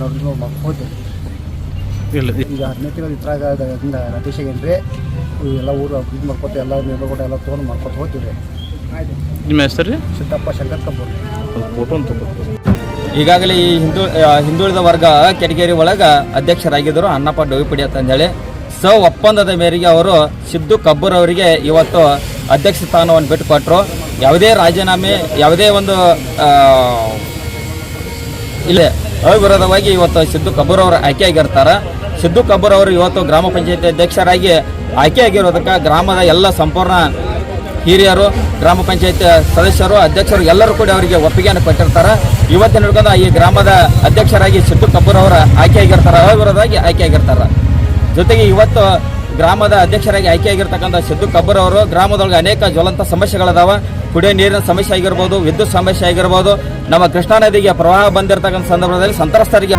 ನೋಡಿ ನೋಡಿ ಇಲ್ಲ. ಈಗ ಹದಿನೈದು ತಿಂಗಳು ಇದ್ರಾಗ ನಟೇಶಗೇನ್ರಿ ಎಲ್ಲ ಊರು ಇದು ಮಾಡ್ಕೊತ ಎಲ್ಲ ಕೂಡ ಎಲ್ಲ ತೊಗೊಂಡು ಮಾಡ್ಕೊತ ಹೋಗ್ತೀವಿ ರೀ ನಿಮ್ಮ ಹೆಸರು ರೀ? ಸಿದ್ದಪ್ಪ ಶಂಕರ್ ಕಬ್ಬೂರ್ ಫೋಟೋ ಅಂತ ಈಗಾಗಲೇ ಈ ಹಿಂದೂ ಹಿಂದುಳಿದ ವರ್ಗ ಕೆಟಗೇರಿ ಒಳಗೆ ಅಧ್ಯಕ್ಷರಾಗಿದ್ದರು ಅನ್ನಪ್ಪ ಡೋವಿಪಡಿ ಅಂತಂದೇಳಿ ಸೊ ಒಪ್ಪಂದದ ಮೇರೆಗೆ ಅವರು ಸಿದ್ದು ಕಬ್ಬೂರ್ ಅವರಿಗೆ ಇವತ್ತು ಅಧ್ಯಕ್ಷ ಸ್ಥಾನವನ್ನು ಬಿಟ್ಟುಕೊಟ್ರು. ಯಾವುದೇ ರಾಜೀನಾಮೆ ಯಾವುದೇ ಒಂದು ಇಲ್ಲೇ. ಅವಿರೋಧವಾಗಿ ಇವತ್ತು ಸಿದ್ದು ಕಬ್ಬೂರ್ ಅವರು ಆಯ್ಕೆಯಾಗಿರ್ತಾರೆ. ಸಿದ್ದು ಕಬ್ಬೂರ್ ಅವರು ಇವತ್ತು ಗ್ರಾಮ ಪಂಚಾಯತಿ ಅಧ್ಯಕ್ಷರಾಗಿ ಆಯ್ಕೆಯಾಗಿರೋದಕ್ಕೆ ಗ್ರಾಮದ ಎಲ್ಲ ಸಂಪೂರ್ಣ ಹಿರಿಯರು, ಗ್ರಾಮ ಪಂಚಾಯತ್ ಸದಸ್ಯರು, ಅಧ್ಯಕ್ಷರು ಎಲ್ಲರೂ ಕೂಡ ಅವರಿಗೆ ಒಪ್ಪಿಗೆಯನ್ನು ಕೊಟ್ಟಿರ್ತಾರೆ. ಇವತ್ತಿನ ಹಿಡ್ಕೊಂಡು ಈ ಗ್ರಾಮದ ಅಧ್ಯಕ್ಷರಾಗಿ ಸಿದ್ದು ಕಬ್ಬೂರ್ ಅವರ ಆಯ್ಕೆಯಾಗಿರ್ತಾರೆ, ಅವಿರೋಧವಾಗಿ ಆಯ್ಕೆಯಾಗಿರ್ತಾರೆ. ಜೊತೆಗೆ ಇವತ್ತು ಗ್ರಾಮದ ಅಧ್ಯಕ್ಷರಾಗಿ ಆಯ್ಕೆಯಾಗಿರ್ತಕ್ಕಂಥ ಸಿದ್ದು ಕಬ್ಬರ್ ಅವರು, ಗ್ರಾಮದೊಳಗೆ ಅನೇಕ ಜ್ವಲಂತ ಸಮಸ್ಯೆಗಳದಾವ. ಕುಡಿಯೋ ನೀರಿನ ಸಮಸ್ಯೆ ಆಗಿರ್ಬೋದು, ವಿದ್ಯುತ್ ಸಮಸ್ಯೆ ಆಗಿರ್ಬೋದು. ನಮ್ಮ ಕೃಷ್ಣಾ ನದಿಗೆ ಪ್ರವಾಹ ಬಂದಿರತಕ್ಕಂಥ ಸಂದರ್ಭದಲ್ಲಿ ಸಂತ್ರಸ್ತರಿಗೆ